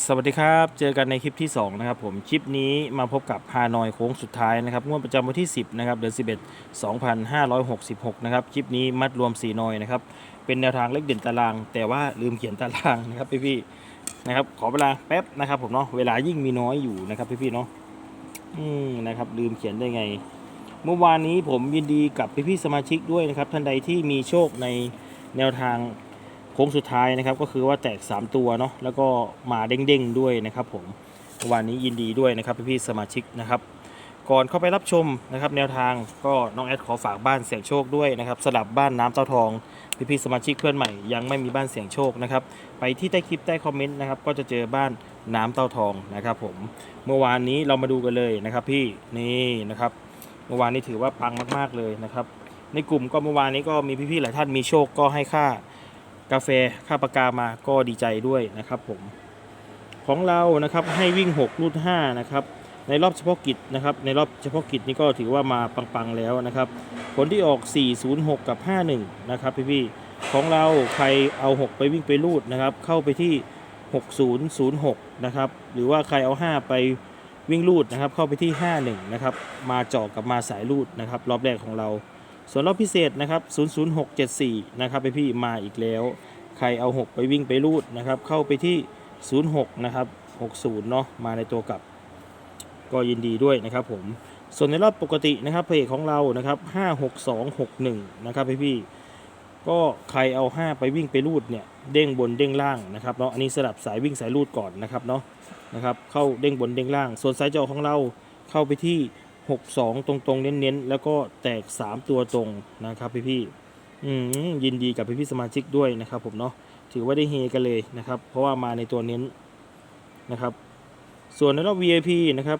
สวัสดีครับ เจอกันในคลิปที่ 2 นะครับผม คลิปนี้มาพบกับฮานอยโค้งสุดท้ายนะครับ งวดประจำวันที่ 10 นะครับ เดือน 11 2566 นะครับ คลิปนี้มัดรวม 4 นอยนะครับ เป็นแนวทางเลขเด่นตาราง แต่ว่าลืมเขียนตารางนะครับพี่ๆนะครับ ขอเวลาแป๊บนะครับผมเนาะ เวลายิ่งมีน้อยอยู่นะครับพี่ๆเนาะ อืมนะครับ ลืมเขียนได้ไง เมื่อวานนี้ผมยินดีกับพี่ๆสมาชิกด้วยนะครับ ท่านใดที่มีโชคในแนวทาง โค้งสุดท้ายนะครับก็คือว่าแตก 3 ตัวเนาะแล้วก็มาเด้งๆด้วยนะครับผมวันนี้ยินดีด้วยนะครับพี่ๆสมาชิกนะครับ ก่อนเข้าไปรับชมนะครับ แนวทางก็น้องแอดขอฝากบ้านเสี่ยงโชคด้วยนะครับสลับบ้านน้ำเต้าทองพี่ๆสมาชิกเพื่อนใหม่ยังไม่มีบ้านเสี่ยงโชคนะครับไปที่ใต้คลิปใต้คอมเมนต์นะครับก็จะเจอบ้านน้ำเต้าทองนะครับ ผมเมื่อวานนี้เรามาดูกันเลยนะครับ พี่นี่นะครับ เมื่อวานนี้ถือว่าปังมากๆเลยนะครับ ในกลุ่มก็เมื่อวานนี้ก็มีพี่ๆหลายท่านมีโชคก็ให้ค่า กาแฟค่าปากกามาก็ดีใจด้วยนะครับผมของเรานะครับให้วิ่ง 6 รูด5นะครับในรอบเฉพาะกิจนะครับ ในรอบเฉพาะกิจนี่ก็ถือว่ามาปังๆแล้วนะครับ ผลที่ออก 406 กับ 51 นะครับพี่ๆของเราใครเอา 6 ไปวิ่งไปรูดนะครับ เข้าไปที่ 6006 นะครับ หรือว่าใครเอา 5 ไปวิ่งรูดนะครับ เข้าไปที่ 51 นะครับ มาเจาะกับมาสายรูดนะครับ รอบแรกของเรา ส่วนรอบพิเศษนะครับ 00674 นะครับไปพี่มาอีกแล้ว ใครเอา 6 ไปวิ่งไปรูดนะครับ เข้าไปที่ 06 นะครับ 60 เนาะมาในตัวกลับ ก็ยินดีด้วยนะครับผม ส่วนในรอบปกตินะครับเพจของเรานะครับ 56261 นะครับพี่พี่ก็ใครเอา 5 ไปวิ่งไปรูดเนี่ยเด้งบนเด้งล่างนะครับเนาะอันนี้สลับสายวิ่งสายรูดก่อนนะครับเนาะนะครับเข้าเด้งบนเด้งล่าง ส่วนสายเจอของเราเข้าไปที่ 62 ตรงๆ เน้นๆ แล้วก็แตก 3 ตัวตรงนะครับพี่ๆอืมยินดีกับพี่ๆสมาชิกด้วยนะครับผมเนาะถือว่าได้เฮกันเลยนะครับ เพราะว่ามาในตัวเน้นนะครับ ส่วนในรอบ VIP นะครับ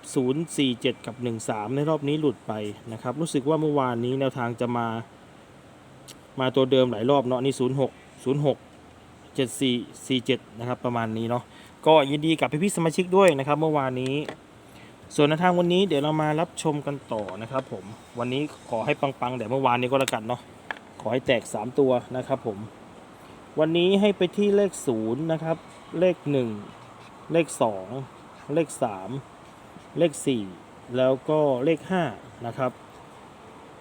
047 กับ 13 ในรอบนี้หลุดไปนะครับ รู้สึกว่าเมื่อวานนี้แนวทางจะมา มาตัวเดิมหลายรอบเนาะนี่ 06 06 74 47 นะครับ ประมาณนี้เนาะก็ยินดีกับพี่ๆสมาชิกด้วยนะครับ เมื่อวานนี้ ส่วนในทางวันนี้เดี๋ยวเรามารับชมกันต่อนะครับผมวันนี้ขอให้ปังๆแต่เมื่อวานนี้ก็แล้วกันเนาะขอให้แตก 3 ตัวนะครับผมวันนี้ให้ไปที่เลข0นะครับเลข 1 เลข 2 เลข 3 เลข 4 แล้วก็เลข5นะครับ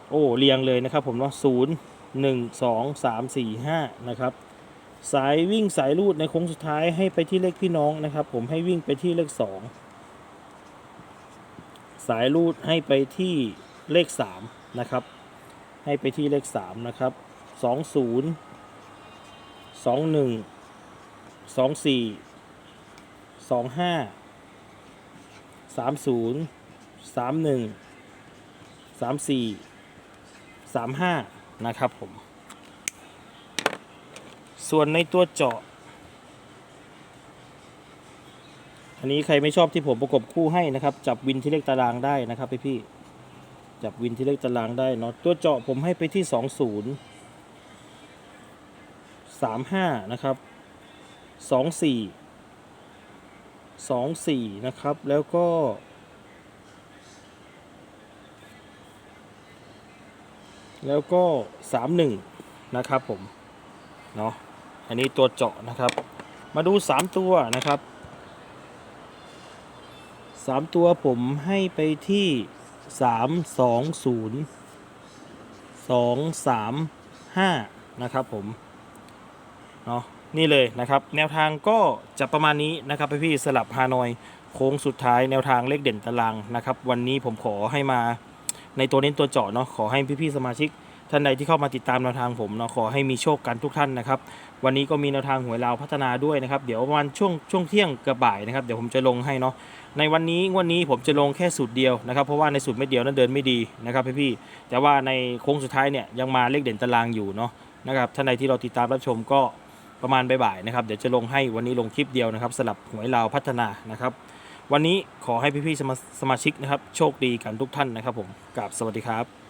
โอ้เรียงเลยนะครับผมเนาะ0 1 2 3 4 5นะครับสายวิ่งสายรูดในโค้งสุดท้ายให้ไปที่เลขพี่น้องนะครับ ผมให้วิ่งไปที่เลข2 สายรูดให้ไปที่เลข 3 นะครับ ให้ไปที่เลข 3 นะครับ 20 21 24 25 30 31 34 35 นะครับผม ส่วนในตัวเจาะ อันนี้ใครไม่ชอบที่ผมประกบคู่ให้นะครับ จับวินที่เลขตารางได้นะครับพี่พี่จับวินที่เลขตารางได้เนาะตัวเจาะผมให้ไปที่สองศูนย์สามห้านะครับสองสี่สองสี่นะครับ แล้วก็แล้วก็สามหนึ่งนะครับผม เนาะ อันนี้ตัวเจาะนะครับ มาดูสามตัวนะครับ สามตัวผมให้ไปที่สามสองศูนย์สองสามห้านะครับผมเนาะนี่เลยนะครับแนวทางก็จะประมาณนี้นะครับพี่สลับฮานอยโค้งสุดท้ายแนวทางเลขเด่นตารางนะครับ วันนี้ผมขอให้มาในตัวเน้นตัวเจาะเนาะขอให้พี่ๆสมาชิกท่านใดที่เข้ามาติดตามแนวทางผมเนาะขอให้มีโชคกันทุกท่านนะครับ วันนี้ก็มีแนวทางหวยลาวพัฒนาด้วยนะครับ เดี๋ยวประมาณช่วงช่วงเที่ยงกับบ่ายนะครับ เดี๋ยวผมจะลงให้เนาะ ในวันนี้วันนี้ผมจะลงแค่สูตรเดียวนะครับ เพราะว่าในสูตรไม่เดียวนั้นเดินไม่ดีนะครับพี่ๆแต่ว่าในโค้งสุดท้ายเนี่ยยังมาเลขเด่นตารางอยู่เนาะนะครับท่านใดที่เราติดตามรับชมก็ประมาณบ่ายๆนะครับเดี๋ยวจะลงให้วันนี้ลงคลิปเดียวนะครับสลับหวยลาวพัฒนานะครับ วันนี้ขอให้พี่ๆสมาสมาชิกนะครับ โชคดีกันทุกท่านนะครับผมกราบสวัสดีครับ